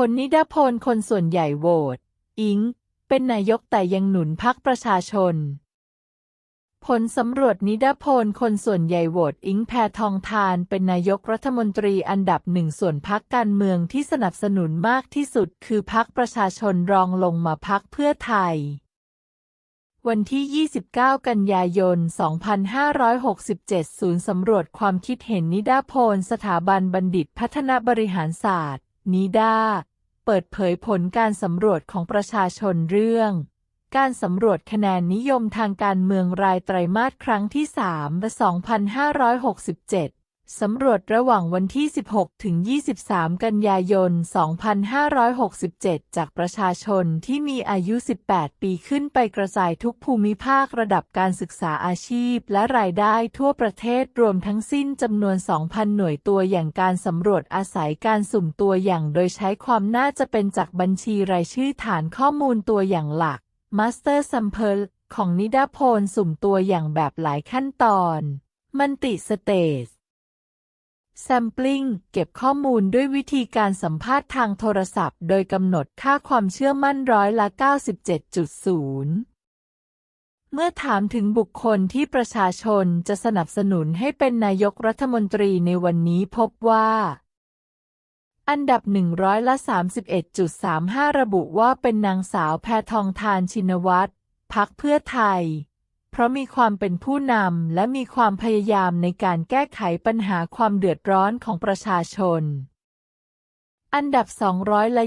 ผลนิดาพลคนส่วนใหญ่โหวต อิง เป็นนายกแต่ยังหนุนพักประชาชน ผลสำรวจนิดาพลคนส่วนใหญ่โหวตอิงแพทองทานเป็นนายกรัฐมนตรีอันดับหนึ่งส่วนพักการเมืองที่สนับสนุนมากที่สุดคือพักประชาชนรองลงมาพักเพื่อไทยวันที่ 29 กันยายน 2567 ศูนย์สำรวจความคิดเห็นนิดาโพลสถาบันบัณฑิตพัฒนาบริหารศาสตร์ นิดา เปิดเผยผลการสำรวจของประชาชนเรื่อง การสำรวจคะแนนนิยมทางการเมืองรายไตรมาสครั้งที่3 2567 สำรวจระหว่างวันที่ 16 ถึง 23 กันยายน 2567 จากประชาชนที่มีอายุ 18 ปีขึ้นไปกระจายทุกภูมิภาคระดับการศึกษาอาชีพ และรายได้ทั่วประเทศรวมทั้งสิ้นจำนวน 2,000 หน่วยตัวอย่างการสำรวจอาศัยการสุ่มตัวอย่างโดยใช้ความน่าจะเป็นจากบัญชีรายชื่อฐานข้อมูลตัวอย่างหลัก Master Sample ของนิดาโพลสุ่มตัวอย่างแบบหลายขั้นตอน มันติสเตจ Sampling เก็บข้อมูลด้วยวิธีการสัมภาษณ์ทางโทรศัพท์ โดยกำหนดค่าความเชื่อมั่นร้อยละ 97.0 เมื่อถามถึงบุคคลที่ประชาชนจะสนับสนุนให้เป็นนายกรัฐมนตรีในวันนี้พบว่า อันดับหนึ่งร้อยละ 31.35 ระบุว่าเป็นนางสาวแพทองทานชินวัตรพักเพื่อไทย เพราะมีความเป็นผู้นำและมีความพยายามในการแก้ไขปัญหาความเดือดร้อนของประชาชน อันดับ200ละ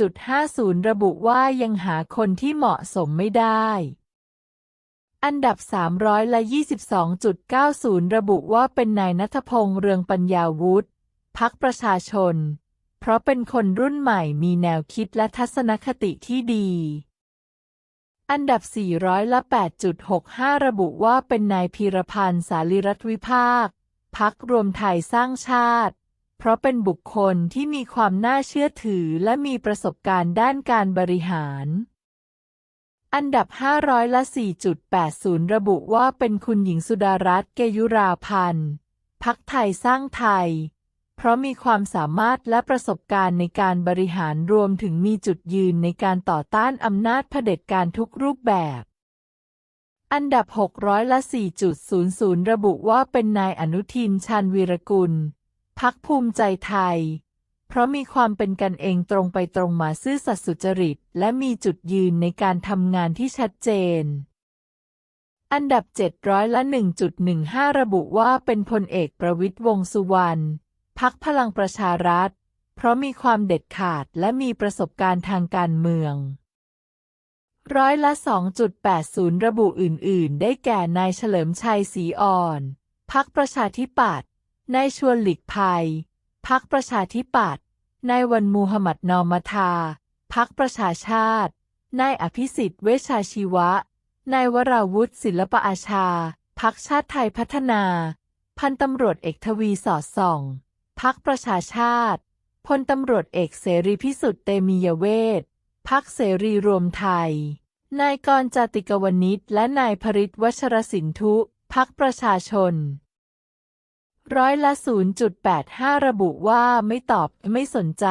23.50 ระบุว่ายังหาคนที่เหมาะสมไม่ได้อันดับ300ละ22.90 ระบุว่าเป็นนายนัทพงษ์เรืองปัญญาวุฒิพักประชาชน เพราะเป็นคนรุ่นใหม่มีแนวคิดและทัศนคติที่ดี อันดับ 400ละ8.65 ระบุว่าเป็นนายพีรพันธ์สาลีรัฐวิภาค พักรวมไทยสร้างชาติ เพราะเป็นบุคคลที่มีความน่าเชื่อถือและมีประสบการณ์ด้านการบริหาร อันดับ 500ละ4.80 ระบุว่าเป็นคุณหญิงสุดารัตน์เกยุราพันธ์ พักไทยสร้างไทย เพราะมีความสามารถและประสบการณ์ในการบริหารรวมถึงมีจุดยืนในการต่อต้านอำนาจเผด็จการทุกรูปแบบ อันดับ600ละ 4.00 ระบุว่าเป็นนายอนุทินชาญวีรกุล พักภูมิใจไทย เพราะมีความเป็นกันเองตรงไปตรงมาซื่อสัตย์สุจริต และมีจุดยืนในการทำงานที่ชัดเจนอันดับ700ละ1.15 ระบุว่าเป็นพลเอกประวิตรวงสุวรรณ พักพลังประชารัฐ เพราะมีความเด็ดขาดและมีประสบการณ์ทางการเมือง ร้อยละ 2.80 ระบุอื่น ๆ ได้แก่นายเฉลิมชัยศรีอ่อน พักประชาธิปัตย์นายชวนหลีกภัย พักประชาธิปัตย์นายวันมูฮัมหมัดนอมทา พักประชาชาติ นายอภิสิทธิ์เวชชาชีวะ นายวราวุธศิลปอาชา พักชาติไทยพัฒนา พันตำรวจเอกทวีสอดส่อง พักประชาชาติ พลตำรวจเอกเสรีพิสุทธิ์เตมียเวทพักเสรีรวมไทย นายกรจาติกวณิชและนายพริตวัชรสินทุพักประชาชน ร้อยละ 0.85 ระบุว่าไม่ตอบไม่สนใจ